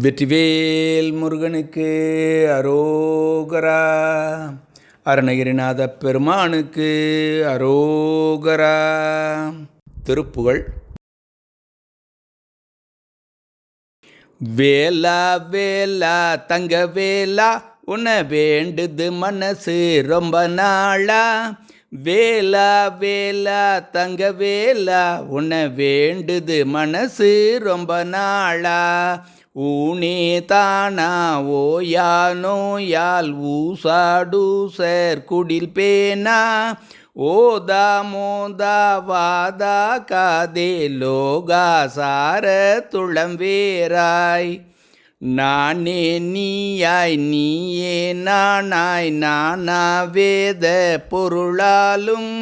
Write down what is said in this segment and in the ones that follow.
வெற்றிவேல் முருகனுக்கு அரோகரா. அருணகிரிநாத பெருமானுக்கு அரோகரா. திருப்புகழ். வேலா வேலா தங்க வேலா உன்னை வேண்டுது மனசு ரொம்ப நாளா. வேலா வேலா தங்க வேலா உன்னை வேண்டுது மனசு ரொம்ப நாளா. ஊனே தானா ஓயா நோயால் ஊசாடூசர் குடில் பேனா? ஓதா மோதா வாதா காதே லோகா சார துளம் வேராய் நானே நீயாய் நீயே நானாய் நானா வேத பொருளாலும்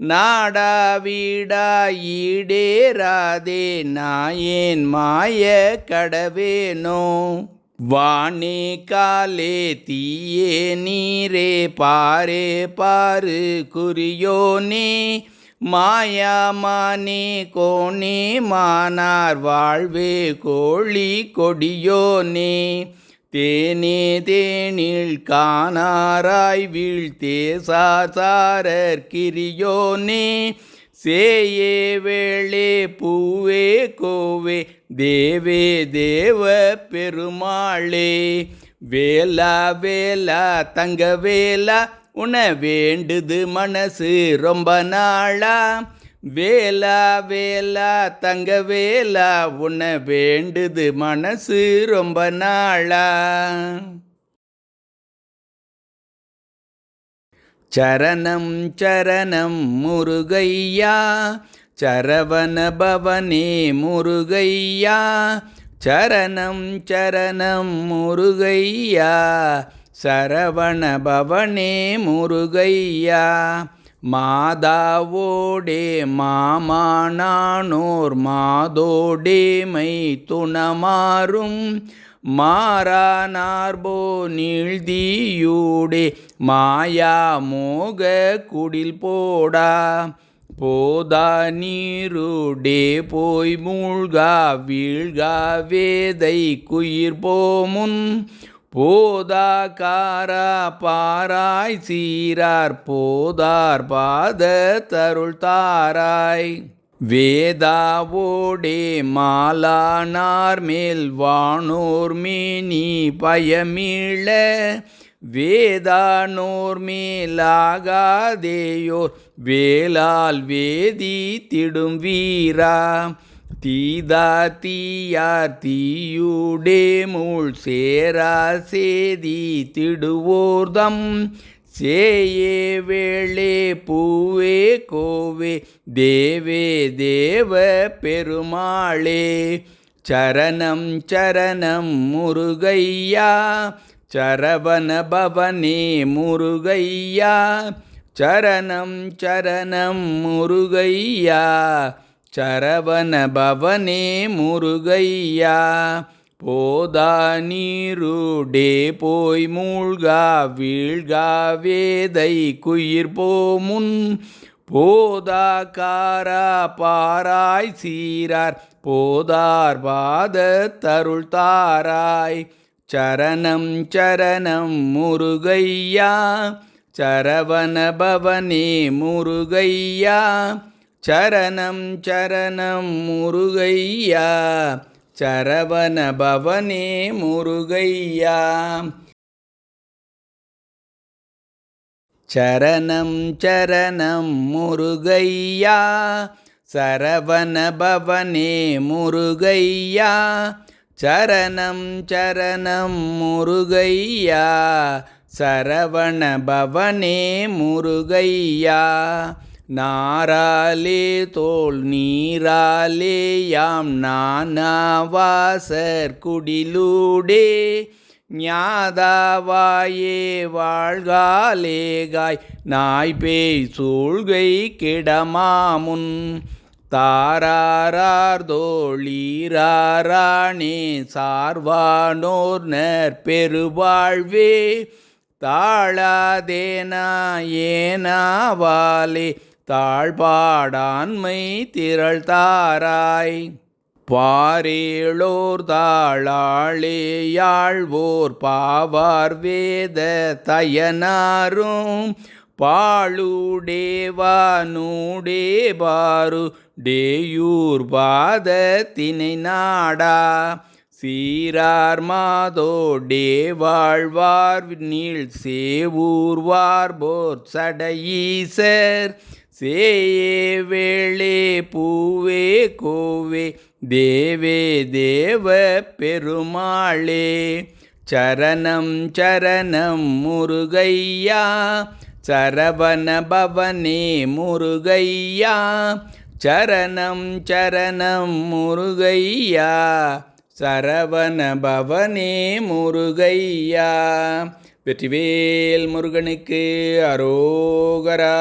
நாடா வீடா ஈடேராதே நாயேன் மாய கடவேனோ? வானே காலே தீயே நீரே பாரே பாரு குறியோனே. மாயாமானே கோணே மானார் வாழ்வே கோழி கொடியோனே. தேனே தேனில் காணாராய் வீழ்த்தே சாசாரர் கிரியோனே. சேயே வேளே பூவே கோவே தேவே தேவ பெருமாளே. வேலா வேலா தங்க வேலா உன வேண்டுது மனசு ரொம்ப நாளா. வேலா வேலா தங்க வேலா உன்னை வேண்டுது மனசு ரொம்ப நாளா. சரணம் சரணம் முருகையா. சரவண பவனே முருகையா. சரணம் சரணம் முருகையா. சரவண பவனே முருகையா. மாதாவோடே மாமானானோர் மாதோடே மை துணமாறும் மாறானார்போ நீழ்தியூடே மாயா மோக குடில் போடா போதா நீருடே போய் மூழ்கா வீழ்கா வேதை குயிர் போமுன் போதா பாராய் சீரார் போதார் பாத தருள் தாராய். வேதாவோடே மாலானார் மேல் வானோர் மேனி பயமீள வேதானோர் மேலாகாதேயோர் வேலால் வேதி திடும் வீரா. தீதா தீயார் தீயுடே மூள் சேரா சேதி திடுவோர்தம். சேயே வேளே பூவே கோவே தேவே தேவ பெருமாளே. சரணம் சரணம் முருகையா சரவண பவனே முருகையா. சரணம் சரணம் முருகையா சரவண பவனே முருகையா போதா நீருடே போய் மூழ்கா வீழ்கா வேதை குயிர் போமுன். போதா காரா பாராய் சீரார் போதார் பாத தருள் தாராய். சரணம் சரணம் முருகையா சரவண பவனே முருகையா சரணம் சரணம் முருகையா. சரவண பவனே முருகையா. சரணம் சரணம் முருகையா. சரவண பவனே முருகையா. சரணம் சரணம் முருகையா. சரவண பவனே முருகையா. நாராலே தோல் நீராலே யாம் நானாவாசர் குடிலூடே ஞாதாவாயே வாழ்காலேகாய் நாய்பேய் சூழ்கை கிடமாமுன் தாராரார் தோழீராராணே சார்வானோர் நற்பெருவாழ்வே தாழாதேனா ஏனாவாலே தாழ்பாடான்மை திரள் தாராய் பாரேளோர் தாளாளே யாழ்வோர் பாவார் வேத தயனாரும். பாழுடேவானூடே பாரு டேயூர் பாதத்தினை நாடா. சீரார் மாதோ டேவாழ்வார் நீள் சேவூர்வார் போர் சடையீசர் சேயே வேளே பூவே கோவே தேவே தேவ பெருமாளே. சரணம் சரணம் முருகையா சரவண பவனே முருகையா. சரணம் சரணம் முருகையா சரவண பவனே முருகையா. வெற்றிவேல் முருகனுக்கு அரோகரா.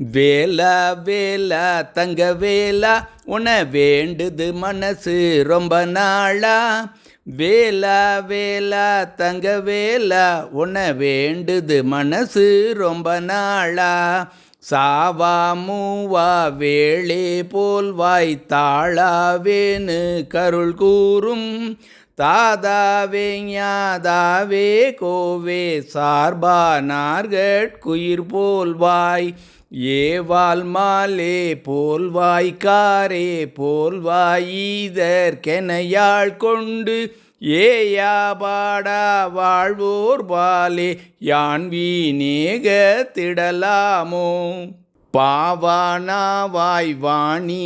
வேலா வேலா தங்க வேலா உன வேண்டுது மனசு ரொம்ப நாளா. வேலா வேலா தங்க வேலா உன வேண்டுது மனசு ரொம்ப நாளா. சாவா மூவா வேளே போல் வாய் தாளாவேனு கருள் கூறும். தாதாவே ஞாதாவே கோவே சார்பா நார்கட்குயிர் போல் ஏவால் மாலே போல்வாய் போல்வாயீதற்கெனையாள் கொண்டு ஏயாபாடா வாழ்வோர் பாலே யான் வீநேக திடலாமோ? பாவானாவாய் வாணி